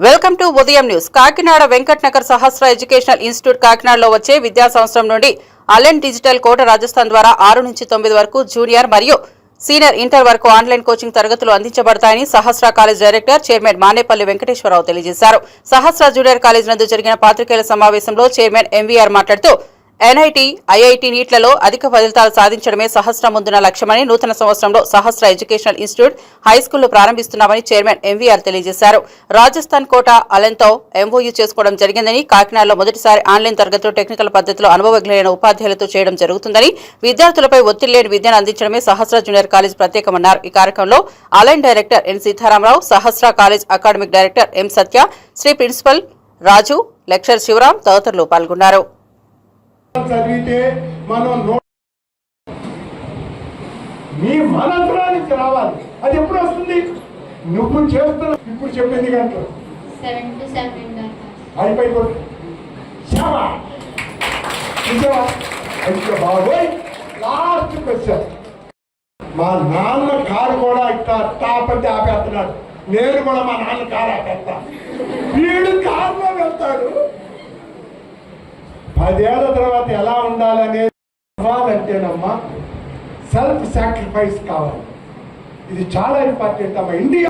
Welcome to Udayam news. Kakinada Venkat Nagar Sahasra educational institute కాకినాడలో వచ్చే విద్యా సంవత్సరం నుండి అలెన్ డిజిటల్ కోట రాజస్థాన్ ద్వారా ఆరు నుంచి తొమ్మిది వరకు జూనియర్ మరియు సీనియర్ ఇంటర్ వరకు ఆన్లైన్ కోచింగ్ తరగతులు అందించబడతాయని Sahasra college director chairman Manepalli Venkateswararao తెలియజేశారు. సహస్ర జూనియర్ కాలేజ్ నందు జరిగిన పాత్రికేయుల సమావేశంలో చైర్మన్ ఎంవీఆర్ మాట్లాడుతూ ఎన్ఐటి ఐఐటి నీట్లలో అధిక ఫలితాలు సాధించడమే సహస్ర ముందున లక్ష్యమని నూతన సంవత్సరంలో సహస్ర ఎడ్యుకేషనల్ ఇన్స్టిట్యూట్ హైస్కూళ్ళు ప్రారంభిస్తున్నామని చైర్మన్ ఎంవీఆర్ తెలియజేశారు. రాజస్థాన్ కోట అలెన్తో ఎంఓయూ చేసుకోవడం జరిగిందని కాకినాడలో మొదటిసారి ఆన్లైన్ తరగతులు టెక్నికల్ పద్దతిలో అనుభవజ్ఞులైన ఉపాధ్యాయులతో చేయడం జరుగుతుందని విద్యార్థులపై ఒత్తిడి లేని విద్యను అందించడమే సహస్ర జూనియర్ కాలేజ్ ప్రత్యేకమన్నారు. ఈ కార్యక్రమంలో Allen director N Sitaramarao Sahasra college academic director M Satya Sri principal Raju lecture Sivaram తదితరులు పాల్గొన్నారు. చదివితే మనం నో మీ మనసులోనికి రావాలి. అది ఎప్పుడు వస్తుంది? నువ్వు చేస్తున్న ఇప్పుడు చెప్పింది గంటలు అయిపోయి అయితే బాబోయ్. లాస్ట్ క్వశ్చన్ మా నాన్న కారు కూడా ఇట్లా టాప్ అంటే ఆపేస్తున్నాడు. నేను కూడా మా నాన్న కారు ఆపేస్తా. వీడు కారులో వెళ్తాడు. పదేళ్ళ తర్వాత అవ్వాలంటేనమ్మా సెల్ఫ్ సాక్రిఫైస్ కావాలి. ఇది చాలా ఇంపార్టెంట్ అమ్మా. ఇండియా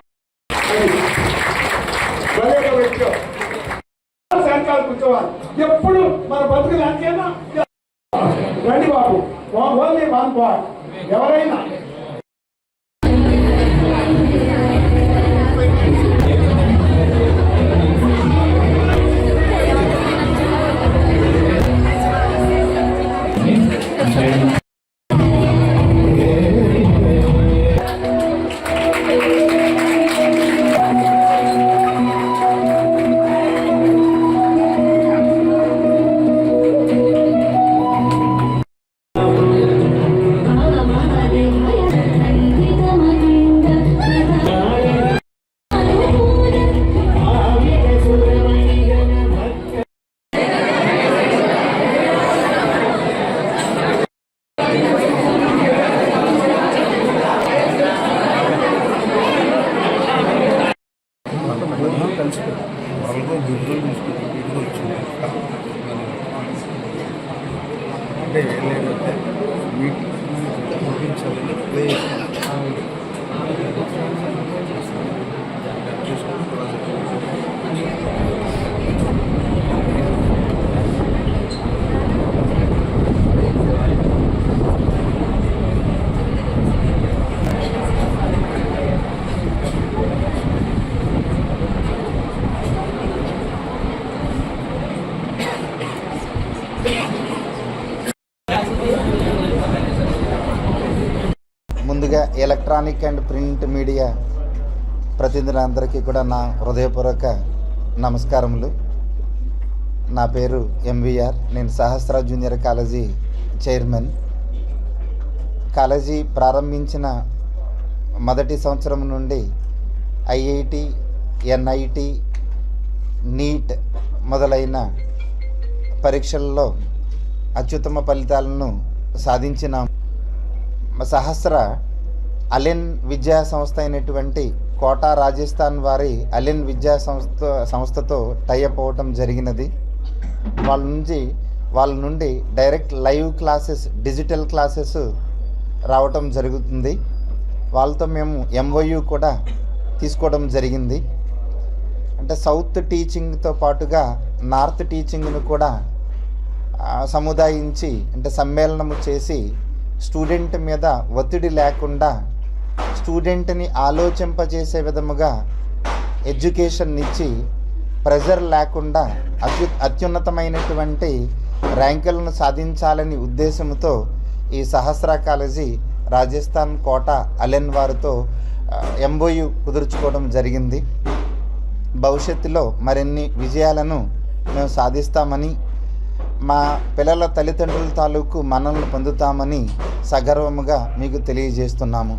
సాయంకాలం కూర్చోవాలి. ఎప్పుడు మన బతుకు దానికైనా రండి బాబు. ఓన్లీ వన్ బాయ్ ఎవరైనా అంటే ఏంటంటే వీటిని చూపించాలని play electronic and print media ప్రతినిధులందరికీ కూడా నా హృదయపూర్వక నమస్కారములు. నా పేరు ఎంవిఆర్ నేను Sahasra junior college chairman. College ప్రారంభించిన మొదటి సంవత్సరం నుండి ఐఐటి ఎన్ఐటి నీట్ మొదలైన పరీక్షల్లో అత్యుత్తమ ఫలితాలను సాధించిన. సహస్ర అలెన్ విద్యా సంస్థ అయినటువంటి కోటా రాజస్థాన్ వారి అలెన్ విద్యా సంస్థ సంస్థతో టైఅప్ అవ్వటం జరిగినది. వాళ్ళ నుంచి వాళ్ళ నుండి direct live classes digital classes రావటం జరుగుతుంది. వాళ్ళతో మేము ఎంఓయు కూడా తీసుకోవడం జరిగింది. అంటే సౌత్ టీచింగ్తో పాటుగా నార్త్ టీచింగ్ను కూడా సముదాయించి అంటే సమ్మేళనము చేసి స్టూడెంట్ మీద ఒత్తిడి లేకుండా స్టూడెంట్ని ఆలోచింపజేసే విధముగా ఎడ్యుకేషన్ ఇచ్చి ప్రెజర్ లేకుండా అత్యు అత్యున్నతమైనటువంటి ర్యాంకులను సాధించాలని ఉద్దేశంతో ఈ సహస్ర కాలేజీ రాజస్థాన్ కోట అలెన్ వారితో ఎంబోయు కుదుర్చుకోవడం జరిగింది. భవిష్యత్తులో మరిన్ని విజయాలను మేము సాధిస్తామని మా పిల్లల తల్లిదండ్రుల తాలూకు మనల్ని పొందుతామని సగర్వముగా మీకు తెలియజేస్తున్నాము.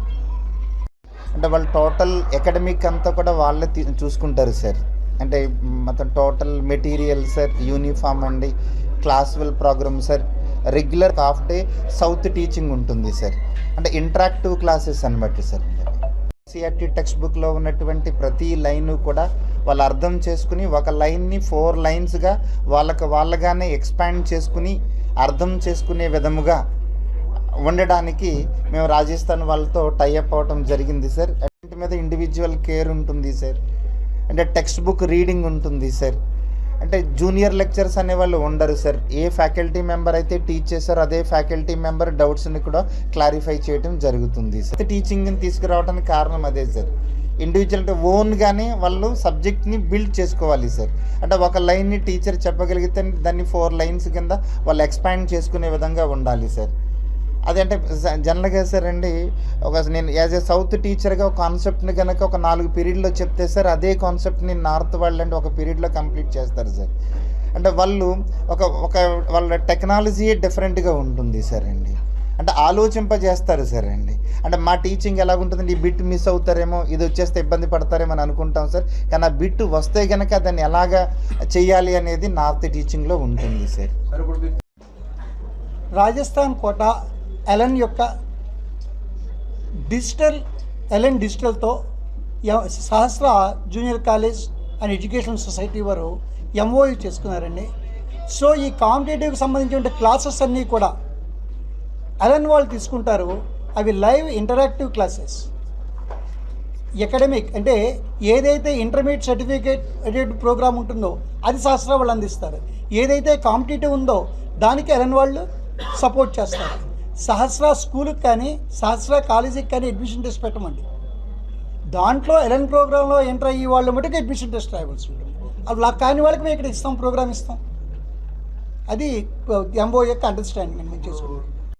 అంటే వాళ్ళు టోటల్ అకాడమిక్ అంతా కూడా వాళ్ళే చూసుకుంటారు సార్. అంటే మొత్తం టోటల్ మెటీరియల్ సార్ యూనిఫామ్ అండి క్లాసువల్ program sir regular half day south teaching ఉంటుంది సార్. అంటే ఇంటరాక్టివ్ క్లాసెస్ అనమాట సార్. సిఆర్టీ టెక్స్ట్ బుక్లో ఉన్నటువంటి ప్రతి లైను కూడా వాళ్ళు అర్థం చేసుకుని ఒక లైన్ని ఫోర్ లైన్స్గా వాళ్ళకు వాళ్ళగానే ఎక్స్పాండ్ చేసుకుని అర్థం చేసుకునే విధముగా ఉండడానికి మేము రాజస్థాన్ వాళ్ళతో టైఅప్ అవ్వటం జరిగింది సార్ వీటి మీద ఇండివిజువల్ కేర్ ఉంటుంది సార్ అంటే టెక్స్ట్ బుక్ రీడింగ్ ఉంటుంది సార్ అంటే జూనియర్ లెక్చర్స్ అనేవాళ్ళు ఉండరు సార్ ఏ ఫ్యాకల్టీ మెంబర్ అయితే టీచ్ చేశారో అదే ఫ్యాకల్టీ మెంబర్ డౌట్స్ని కూడా క్లారిఫై చేయడం జరుగుతుంది సార్ టీచింగ్ని తీసుకురావడానికి కారణం అదే సార్ ఇండివిజువల్ అంటే ఓన్గానే వాళ్ళు సబ్జెక్ట్ని బిల్డ్ చేసుకోవాలి సార్ అంటే ఒక లైన్ని టీచర్ చెప్పగలిగితే దాన్ని ఫోర్ లైన్స్ కింద వాళ్ళు ఎక్స్పాండ్ చేసుకునే విధంగా ఉండాలి సార్ అదంటే జనరల్గా సార్ అండి ఒక నేను యాజ్ ఏ సౌత్ టీచర్గా ఒక కాన్సెప్ట్ని కనుక ఒక నాలుగు పీరియడ్లో చెప్తే సార్ అదే కాన్సెప్ట్ని నార్త్ వాళ్ళు అంటే ఒక పీరియడ్లో కంప్లీట్ చేస్తారు సార్. అంటే వాళ్ళు ఒక ఒక వాళ్ళ టెక్నాలజీయే డిఫరెంట్గా ఉంటుంది సార్ అండి. అంటే ఆలోచింపజేస్తారు సార్ అండి. అంటే మా టీచింగ్ ఎలా ఉంటుందండి ఈ బిట్ మిస్ అవుతారేమో ఇది వచ్చేస్తే ఇబ్బంది పడతారేమో అని అనుకుంటాం సార్. కానీ ఆ బిట్ వస్తే కనుక దాన్ని ఎలాగా చేయాలి అనేది నార్త్ టీచింగ్లో ఉంటుంది సార్. రాజస్థాన్ కోట ఎలన్ యొక్క digital Allen డిజిటల్తో Sahasra junior college and education society వారు ఎంఓయూ చేసుకున్నారండి. సో ఈ కాంపిటేటివ్కి సంబంధించిన క్లాసెస్ అన్నీ కూడా ఎలన్ వాళ్ళు తీసుకుంటారు. అవి లైవ్ ఇంటరాక్టివ్ క్లాసెస్ ఎకడమిక్ అంటే ఏదైతే ఇంటర్మీడియట్ సర్టిఫికేట్ ప్రోగ్రామ్ ఉంటుందో అది శాస్త్ర వాళ్ళు అందిస్తారు. ఏదైతే కాంపిటేటివ్ ఉందో దానికి ఎలన్ వాళ్ళు సపోర్ట్ చేస్తారు. సహస్ర స్కూల్కి కానీ సహస్ర కాలేజీకి కానీ అడ్మిషన్ టెస్ట్ పెట్టమండి. దాంట్లో ఎలెన్ ప్రోగ్రాంలో ఎంటర్ అయ్యి వాళ్ళు మటుకు అడ్మిషన్ టెస్ట్ రాయవలసి ఉంటుంది. అలా కాని వాళ్ళకి మేము ఇక్కడ ఇస్తాం ప్రోగ్రామ్ ఇస్తాం. అది ఎంఓ యొక్క అండర్స్టాండింగ్ మేము చేసుకుంటాం.